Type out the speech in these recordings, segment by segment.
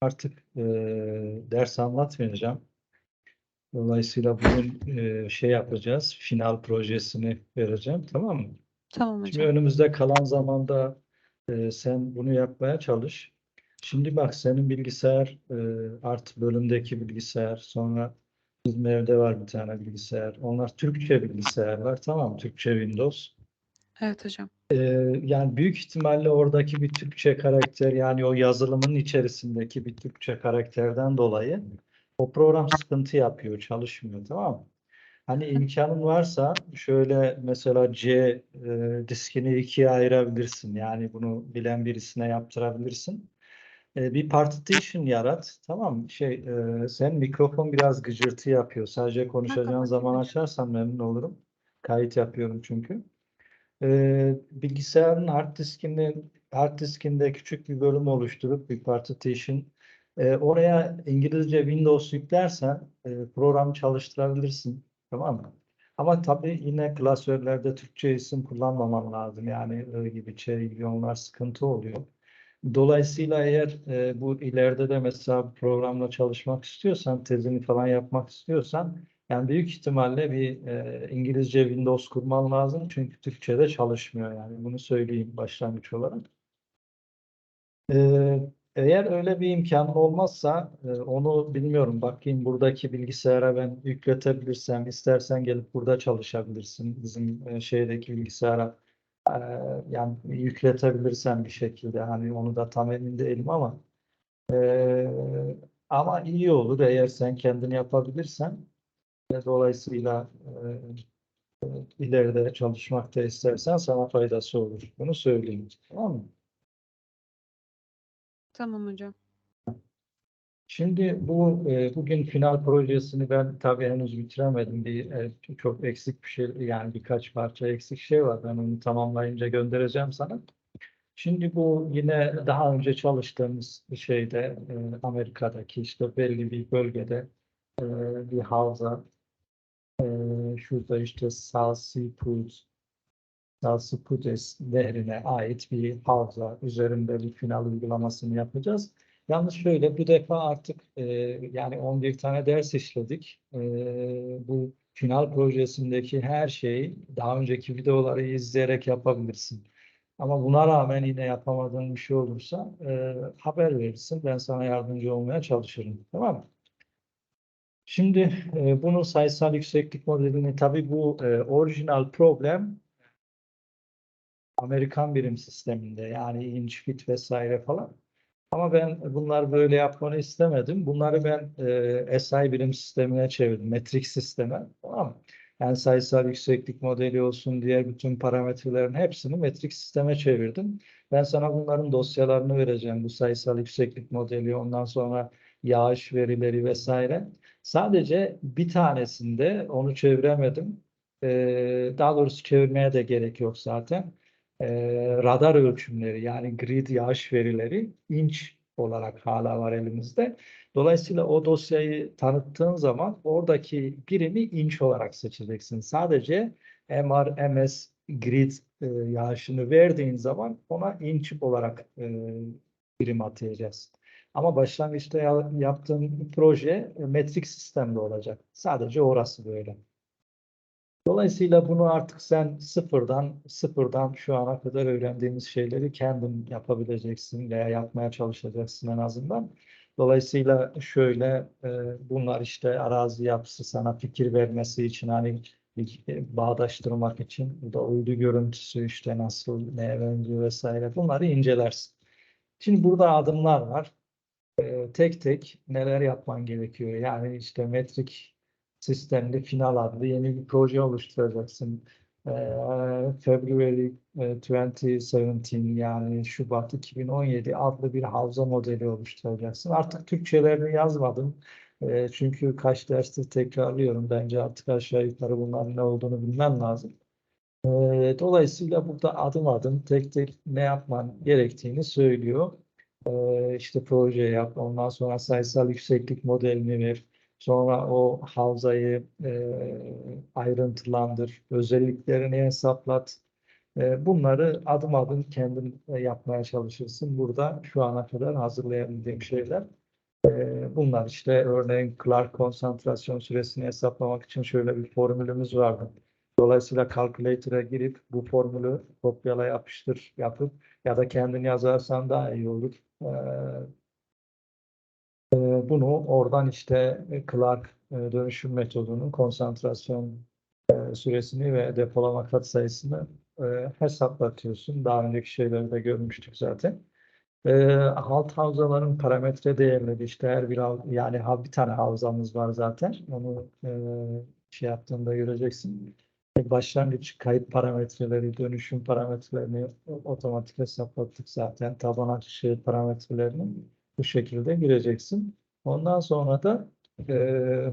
artık e, ders anlatmayacağım. Dolayısıyla bugün e, şey yapacağız, final projesini vereceğim, tamam mı? Tamam Şimdi hocam. önümüzde kalan zamanda e, sen bunu yapmaya çalış. Şimdi bak senin bilgisayar e, artı bölümdeki bilgisayar, sonra bizim evde var bir tane bilgisayar. Onlar Türkçe bilgisayarlar, tamam mı? Türkçe Windows. Evet hocam. Ee, yani büyük ihtimalle oradaki bir Türkçe karakter yani o yazılımın içerisindeki bir Türkçe karakterden dolayı o program sıkıntı yapıyor, çalışmıyor tamam mı? Hani imkanın varsa şöyle mesela C e, diskini ikiye ayırabilirsin. Yani bunu bilen birisine yaptırabilirsin. E, bir partition yarat. Tamam mı? Şey, e, sen mikrofon biraz gıcırtı yapıyor. Sadece konuşacağın zaman açarsan memnun olurum. Kayıt yapıyorum çünkü. Ee, bilgisayarın hard diskini hard diskinde küçük bir bölüm oluşturup bir partition e, oraya İngilizce Windows yüklersen e, programı çalıştırabilirsin. Tamam mı? Ama tabii yine klasörlerde Türkçe isim kullanmaman lazım. Yani I gibi, Ç gibi onlar sıkıntı oluyor. Dolayısıyla eğer e, bu ileride de mesela programla çalışmak istiyorsan, tezini falan yapmak istiyorsan yani büyük ihtimalle bir e, İngilizce Windows kurman lazım. Çünkü Türkçe'de çalışmıyor yani. Bunu söyleyeyim başlangıç olarak. E, eğer öyle bir imkan olmazsa e, onu bilmiyorum. Bakayım buradaki bilgisayara ben yükletebilirsem istersen gelip burada çalışabilirsin. Bizim e, şeydeki bilgisayara e, yani yükletebilirsen bir şekilde. Hani onu da tam emin değilim ama. E, ama iyi olur eğer sen kendini yapabilirsen ve Dolayısıyla e, e, ileride çalışmak da istersen sana faydası olur. Bunu söyleyeyim. Tamam mı? Tamam hocam. Şimdi bu e, bugün final projesini ben tabii henüz bitiremedim. Bir e, çok eksik bir şey yani birkaç parça eksik şey var. Ben onu tamamlayınca göndereceğim sana. Şimdi bu yine daha önce çalıştığımız şeyde e, Amerika'daki işte belli bir bölgede e, bir havza şurada işte Salsiput, Salsipudes nehrine ait bir havza üzerinde bir final uygulamasını yapacağız. Yalnız şöyle bu defa artık e, yani 11 tane ders işledik. E, bu final projesindeki her şeyi daha önceki videoları izleyerek yapabilirsin. Ama buna rağmen yine yapamadığın bir şey olursa e, haber verirsin. Ben sana yardımcı olmaya çalışırım. Tamam mı? Şimdi e, bunun sayısal yükseklik modelini tabii bu e, orijinal problem Amerikan birim sisteminde yani inch, fit vesaire falan. Ama ben bunlar böyle yapmanı istemedim. Bunları ben e, SI birim sistemine çevirdim. Metrik sisteme. Tamam mı? Yani sayısal yükseklik modeli olsun diye bütün parametrelerin hepsini metrik sisteme çevirdim. Ben sana bunların dosyalarını vereceğim. Bu sayısal yükseklik modeli, ondan sonra yağış verileri vesaire. Sadece bir tanesinde onu çeviremedim. Ee, daha doğrusu çevirmeye de gerek yok zaten. Ee, radar ölçümleri yani grid yağış verileri inç olarak hala var elimizde. Dolayısıyla o dosyayı tanıttığın zaman oradaki birimi inç olarak seçeceksin. Sadece MR, MS, grid e, yağışını verdiğin zaman ona inç olarak e, birim atayacağız. Ama başlangıçta ya- yaptığım proje e, metrik sistemde olacak. Sadece orası böyle. Dolayısıyla bunu artık sen sıfırdan sıfırdan şu ana kadar öğrendiğimiz şeyleri kendin yapabileceksin veya yapmaya çalışacaksın en azından. Dolayısıyla şöyle e, bunlar işte arazi yapısı sana fikir vermesi için hani e, bağdaştırmak için bu da uydu görüntüsü işte nasıl neye benziyor vesaire bunları incelersin. Şimdi burada adımlar var e, tek tek neler yapman gerekiyor. Yani işte metrik sistemli final adlı yeni bir proje oluşturacaksın. E, February e, 2017 yani Şubat 2017 adlı bir havza modeli oluşturacaksın. Artık Türkçelerini yazmadım. E, çünkü kaç derstir tekrarlıyorum. Bence artık aşağı yukarı bunların ne olduğunu bilmem lazım. Dolayısıyla burada adım adım tek tek ne yapman gerektiğini söylüyor e, işte proje yap, ondan sonra sayısal yükseklik modelini ver, sonra o havzayı e, ayrıntılandır, özelliklerini hesaplat. E, bunları adım adım kendin e, yapmaya çalışırsın. Burada şu ana kadar hazırlayabildiğim şeyler. Bunlar işte örneğin Clark konsantrasyon süresini hesaplamak için şöyle bir formülümüz vardı. Dolayısıyla calculator'a girip bu formülü kopyala yapıştır yapıp ya da kendin yazarsan daha iyi olur. Ee, e, bunu oradan işte Clark e, dönüşüm metodunun konsantrasyon e, süresini ve depolama katsayısını e, hesaplatıyorsun. Daha önceki şeyleri de görmüştük zaten. E, halt havzaların parametre değerleri işte her bir yani bir tane havzamız var zaten. Onu e, şey yaptığında göreceksin. Başlangıç kayıt parametreleri, dönüşüm parametrelerini otomatik hesaplattık zaten. Taban açışı parametrelerini bu şekilde gireceksin. Ondan sonra da e,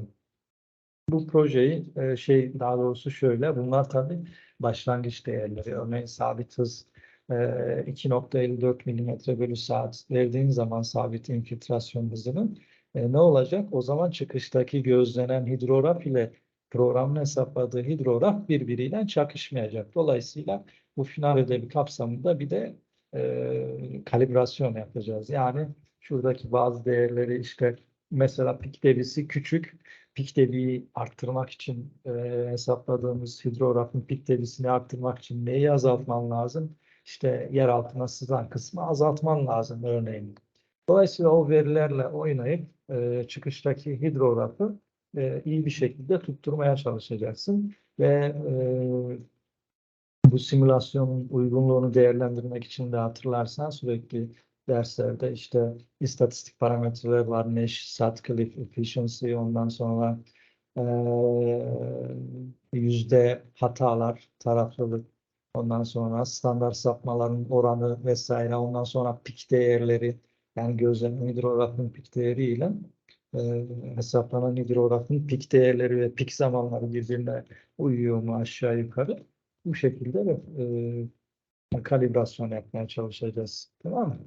bu projeyi e, şey daha doğrusu şöyle bunlar tabii başlangıç değerleri. Örneğin sabit hız e, 2.54 milimetre bölü saat verdiğin zaman sabit infiltrasyon hızının e, ne olacak? O zaman çıkıştaki gözlenen hidrograf ile programın hesapladığı hidrograf birbiriyle çakışmayacak. Dolayısıyla bu final ödevi kapsamında bir de e, kalibrasyon yapacağız. Yani şuradaki bazı değerleri işte mesela pik debisi küçük pik debiyi arttırmak için e, hesapladığımız hidrografın pik debisini arttırmak için neyi azaltman lazım? İşte yer altına sızan kısmı azaltman lazım örneğin. Dolayısıyla o verilerle oynayıp e, çıkıştaki hidrografı e, iyi bir şekilde tutturmaya çalışacaksın ve e, bu simülasyonun uygunluğunu değerlendirmek için de hatırlarsan sürekli derslerde işte istatistik parametreler var. Nash, Sutcliffe, Efficiency, ondan sonra eee, yüzde hatalar, taraflılık, ondan sonra standart sapmaların oranı vesaire, ondan sonra pik değerleri, yani gözlenen hidrografın pik değeriyle hesaplanan hidrografın pik değerleri ve pik zamanları birbirine uyuyor mu aşağı yukarı? Bu şekilde eee, kalibrasyon yapmaya çalışacağız. Tamam mı?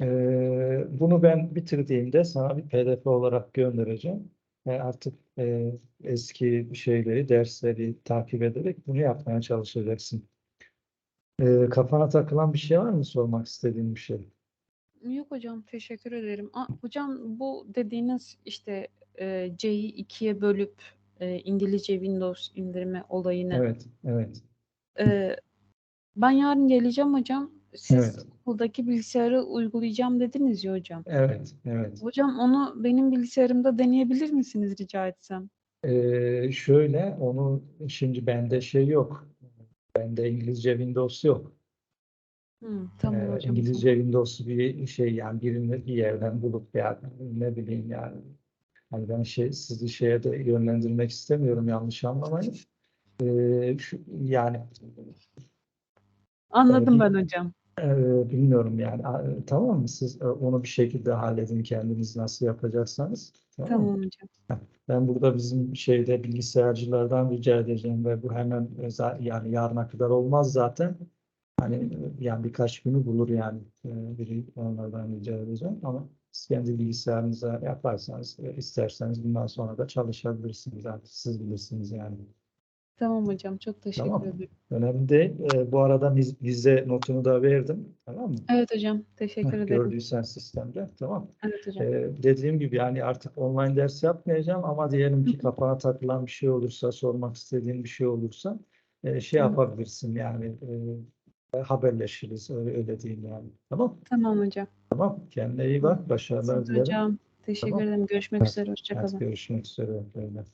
Ee, bunu ben bitirdiğimde sana bir PDF olarak göndereceğim. Ve artık e, eski şeyleri, dersleri takip ederek bunu yapmaya çalışacaksın. Ee, kafana takılan bir şey var mı sormak istediğin bir şey? Yok hocam teşekkür ederim. Aa, hocam bu dediğiniz işte e, C'yi ikiye bölüp e, İngilizce Windows indirme olayını Evet, evet. e, ben yarın geleceğim hocam. Siz Evet. okuldaki bilgisayarı uygulayacağım dediniz ya hocam. Evet, evet. Hocam onu benim bilgisayarımda deneyebilir misiniz rica etsem? Ee, şöyle, onu şimdi bende şey yok. Bende İngilizce Windows yok. Hı, tamam Ee, hocam. İngilizce Windows bir şey yani birini bir yerden bulup yani ne bileyim yani. Hani ben şey sizi şeye de yönlendirmek istemiyorum yanlış anlamayın. Ee, şu, yani Anladım Evet. ben hocam. e, bilmiyorum yani A- tamam mı siz e, onu bir şekilde halledin kendiniz nasıl yapacaksanız. Tamam? Tamam hocam. Ben burada bizim şeyde bilgisayarcılardan rica edeceğim ve bu hemen e, yani yarına kadar olmaz zaten. Hani e, yani birkaç günü bulur yani e, biri onlardan rica edeceğim ama kendi bilgisayarınıza yaparsanız e, isterseniz bundan sonra da çalışabilirsiniz artık siz bilirsiniz yani. Tamam hocam. Çok teşekkür Tamam. ederim. Önemli değil. E, bu arada viz- vize notunu da verdim. Tamam mı? Evet hocam. Teşekkür ederim. Gördüysen sistemde. Tamam. Evet hocam. Ee, dediğim gibi yani artık online ders yapmayacağım ama diyelim ki kafana takılan bir şey olursa, sormak istediğin bir şey olursa e, şey yapabilirsin yani e, haberleşiriz öyle, öyle diyeyim yani. Tamam. Tamam hocam. Tamam. Kendine iyi bak. Başarılar Siz dilerim. hocam. Teşekkür Tamam. ederim. Görüşmek üzere. Hoşçakalın. görüşmek üzere. Öyle.